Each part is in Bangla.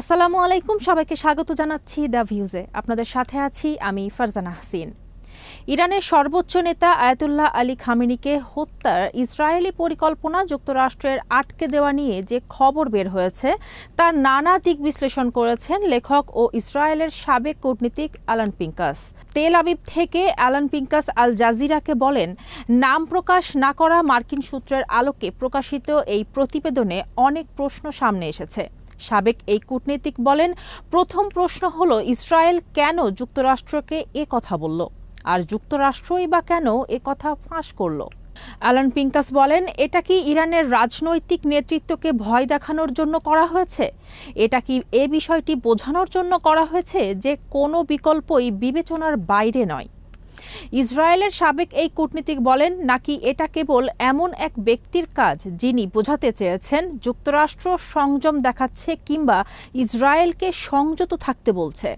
আসসালামু আলাইকুম, সবাইকে স্বাগত জানাচ্ছি দ্য ভিউজে। আপনাদের সাথে আছি আমি ফারজানা হাসিন। ইরানের সর্বোচ্চ নেতা আয়াতুল্লাহ আলী খামেনিকে হত্যার ইসরায়েলি পরিকল্পনা যুক্তরাষ্ট্রের আটকে দেওয়া নিয়ে যে খবর বের হয়েছে, তার নানা দিক বিশ্লেষণ করেছেন লেখক ও ইসরায়েলের সাবেক কূটনীতিক অ্যালান পিঙ্কাস। তেল আবিব থেকে অ্যালান পিঙ্কাস আল জাজিরাকে বলেন, নাম প্রকাশ না করা মার্কিন সূত্রের আলোকে প্রকাশিত এই প্রতিবেদনে অনেক প্রশ্ন সামনে এসেছে। সাবেক এই কূটনীতিক বলেন, প্রথম প্রশ্ন হলো, ইসরায়েল কেন যুক্তরাষ্ট্রকে এ কথা বলল? আর যুক্তরাষ্ট্রই বা কেন এ কথা ফাঁস করল? অ্যালান পিঙ্কাস বলেন, এটা কি ইরানের রাজনৈতিক নেতৃত্বকে ভয় দেখানোর জন্য করা হয়েছে? এটা কি এ বিষয়টি বোঝানোর জন্য করা হয়েছে যে কোনো বিকল্পই বিবেচনার বাইরে নয়? ইসরায়েলের সাবেক এই কূটনীতিক বলেন নাকি এটা কেবল এমন এক ব্যক্তির কাজ যিনি বোঝাতে চেয়েছেন, যুক্তরাষ্ট্র সংযম দেখাচ্ছে কিংবা ইসরায়েলকে সংযত থাকতে বলছে?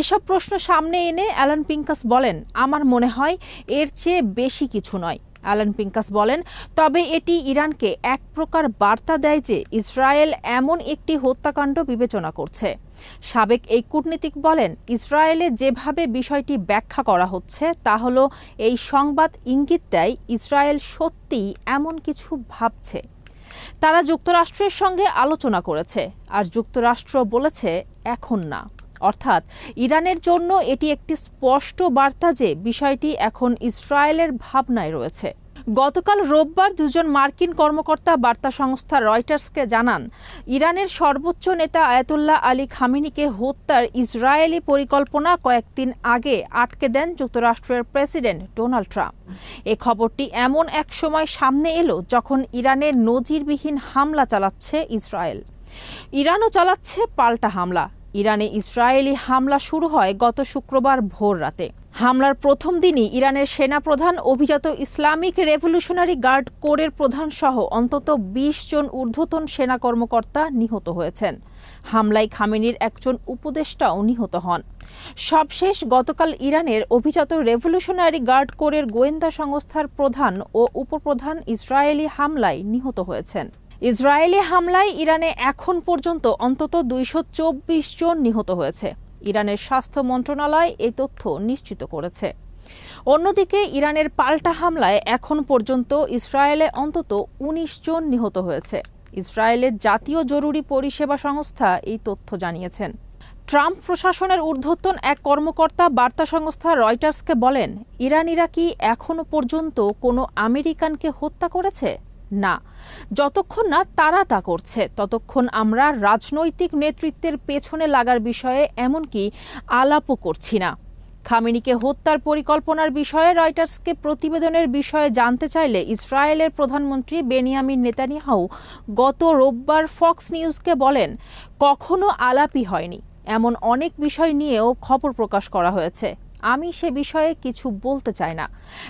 এসব প্রশ্ন সামনে এনে অ্যালান পিঙ্কাস বলেন, আমার মনে হয় এর চেয়ে বেশি কিছু নয়। অ্যালান পিঙ্কাস বলেন, তবে এটি ইরানকে এক প্রকার বার্তা দেয় যে ইসরায়েল এমন একটি হত্যাকাণ্ড বিবেচনা করছে। সাবেক এই কূটনীতিক বলেন, ইসরায়েলে যেভাবে বিষয়টি ব্যাখ্যা করা হচ্ছে, তা হল এই সংবাদ ইঙ্গিত দেয় ইসরায়েল সত্যিই এমন কিছু ভাবছে। তারা যুক্তরাষ্ট্রের সঙ্গে আলোচনা করেছে, আর যুক্তরাষ্ট্র বলেছে, এখন না। অর্থাৎ ইরানের জন্য এটি একটি স্পষ্ট বার্তা যে বিষয়টি এখন ইসরায়েলের ভাবনায় রয়েছে। গতকাল রোববার দুজন মার্কিন কর্মকর্তা বার্তা সংস্থা রয়টার্সকে জানান, ইরানের সর্বোচ্চ নেতা আয়াতুল্লাহ আলী খামিনিকে হত্যার ইসরায়েলি পরিকল্পনা কয়েকদিন আগে আটকে দেন যুক্তরাষ্ট্রের প্রেসিডেন্ট ডোনাল্ড ট্রাম্প। এ খবরটি এমন এক সময় সামনে এলো যখন ইরানের নজিরবিহীন হামলা চালাচ্ছে ইসরায়েল। ইরানও চালাচ্ছে পাল্টা হামলা। ইরানে ইসরায়েলি হামলা শুরু হয় গত শুক্রবার ভোর রাতে। হামলার প্রথম দিনই ইরানের সেনাপ্রধান অভিজাত ইসলামিক রেভলিউশনারি গার্ড কোরের প্রধান সহ অন্তত ২০ জন ঊর্ধ্বতন সেনা কর্মকর্তা নিহত হয়েছেন। হামলায় খামেনির একজন উপদেষ্টাও নিহত হন। সবশেষ গতকাল ইরানের অভিজাত রেভলিউশনারি গার্ড কোরের গোয়েন্দা সংস্থার প্রধান ও উপপ্রধান ইসরায়েলি হামলায় নিহত হয়েছেন। ইসরায়েলি হামলায় ইরানে এখন পর্যন্ত অন্তত দুইশ চব্বিশ জন নিহত হয়েছে। ইরানের স্বাস্থ্য মন্ত্রণালয় এই তথ্য নিশ্চিত করেছে। অন্যদিকে, ইরানের পাল্টা হামলায় এখন পর্যন্ত ইসরায়েলে অন্তত ১৯ জন নিহত হয়েছে। ইসরায়েলের জাতীয় জরুরি পরিষেবা সংস্থা এই তথ্য জানিয়েছেন। ট্রাম্প প্রশাসনের ঊর্ধ্বতন এক কর্মকর্তা বার্তা সংস্থা রয়টার্সকে বলেন ইরানিরা কি এখনও পর্যন্ত কোনো আমেরিকানকে হত্যা করেছে? না। যতক্ষণ না তারা তা করছে, ততক্ষণ আমরা রাজনৈতিক নেতৃত্বের পেছনে লাগার বিষয়ে এমনকি আলাপও করছি না। খামেনিকে হত্যার পরিকল্পনার বিষয়ে রয়টার্সকে প্রতিবেদনের বিষয়ে জানতে চাইলে ইসরায়েলের প্রধানমন্ত্রী বেনিয়ামিন নেতানিয়াহু গত রোববার ফক্স নিউজকে বলেন, কখনো আলাপই হয়নি। এমন অনেক বিষয় নিয়েও খবর প্রকাশ করা হয়েছে। আমি সে বিষয়ে কিছু বলতে চাই না।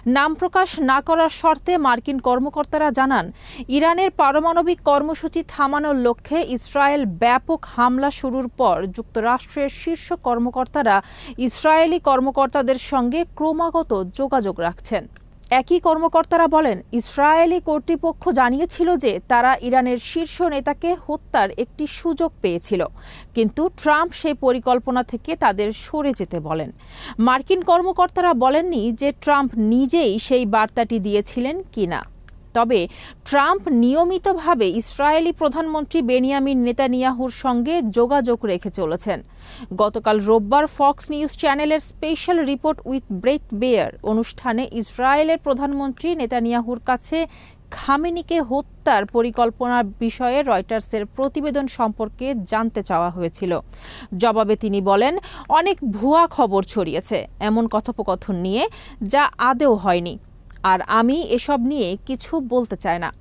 নাম প্রকাশ না করার শর্তে মার্কিন কর্মকর্তারা জানান, ইরানের পারমাণবিক কর্মসূচি থামানোর লক্ষ্যে ইসরায়েল ব্যাপক হামলা শুরুর পর যুক্তরাষ্ট্রের শীর্ষ কর্মকর্তারা ইসরায়েলি কর্মকর্তাদের সঙ্গে ক্রমাগত যোগাযোগ রাখছেন। একই কর্মকর্তারা বলেন, ইসরায়েলি কর্তৃপক্ষ জানিয়েছিল যে তারা ইরানের শীর্ষ নেতাকে হত্যার একটি সুযোগ পেয়েছিল। কিন্তু ট্রাম্প সেই পরিকল্পনা থেকে তাদের সরে যেতে বলেন। মার্কিন কর্মকর্তারা বলেননি যে ট্রাম্প নিজেই সেই বার্তাটি দিয়েছিলেন কিনা। তবে ট্রাম্প নিয়মিতভাবে ইসরায়েলি প্রধানমন্ত্রী বেনিয়ামিন নেতানিয়াহুর সঙ্গে যোগাযোগ রেখে চলেছেন। গতকাল রোববার ফক্স নিউজ চ্যানেলের special report with Bret Baier অনুষ্ঠানে ইসরায়েলের প্রধানমন্ত্রী নেতানিয়াহুর কাছে খামেনিকে হত্যার পরিকল্পনার বিষয়ে রয়টার্সের প্রতিবেদন সম্পর্কে জানতে চাওয়া হয়েছিল। জবাবে তিনি বলেন, অনেক ভুয়া খবর ছড়িয়েছে। এমন কথোপকথন নিয়ে যা আদেও হয়নি। আর আমি এসব নিয়ে কিছু বলতে চাই না।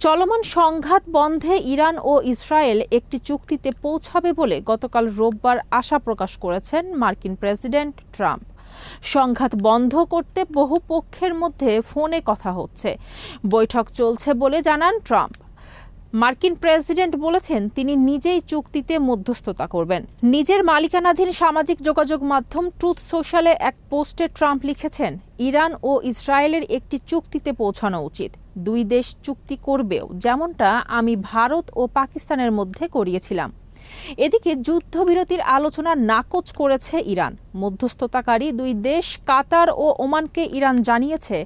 চলমান সংঘাত বন্ধে ইরান ও ইসরায়েল একটি চুক্তিতে পৌঁছাবে বলে গতকাল রোববার আশা প্রকাশ করেছেন মার্কিন প্রেসিডেন্ট ট্রাম্প। সংঘাত বন্ধ করতে বহু পক্ষের মধ্যে ফোনে কথা হচ্ছে। বৈঠক চলছে বলে জানান ট্রাম্প। মার্কিন প্রেসিডেন্ট বলেছেন তিনি নিজেই চুক্তিতে মধ্যস্থতা করবেন। নিজের মালিকানাধীন সামাজিক যোগাযোগ মাধ্যম ট্রুথ সোশ্যালে এক পোস্টে ট্রাম্প লিখেছেন, ইরান ও ইসরায়েলের একটি চুক্তিতে পৌঁছানো উচিত। দুই দেশ চুক্তি করবেও। যেমনটা আমি ভারত ও পাকিস্তানের মধ্যে করিয়েছিলাম। এদিকে যুদ্ধবিরতির আলোচনা নাকচ করেছে ইরান। মধ্যস্থতাকারী দুই দেশ কাতার ও ওমানকে ইরান জানিয়েছে,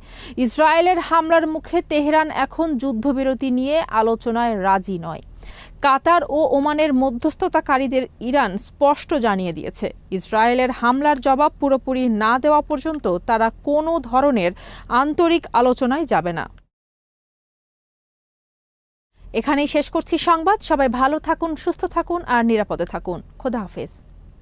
ইসরায়েলের হামলার মুখে তেহরান এখন যুদ্ধবিরতি নিয়ে আলোচনায় রাজি নয়। কাতার ও ওমানের মধ্যস্থতাকারীদের ইরান স্পষ্ট জানিয়ে দিয়েছে, ইসরায়েলের হামলার জবাব পুরোপুরি না দেওয়া পর্যন্ত তারা কোনো ধরনের আন্তরিক আলোচনায় যাবে না। এখানেই শেষ করছি সংবাদ। সবাই ভালো থাকুন সুস্থ থাকুন আর নিরাপদে থাকুন। খোদা হাফেজ।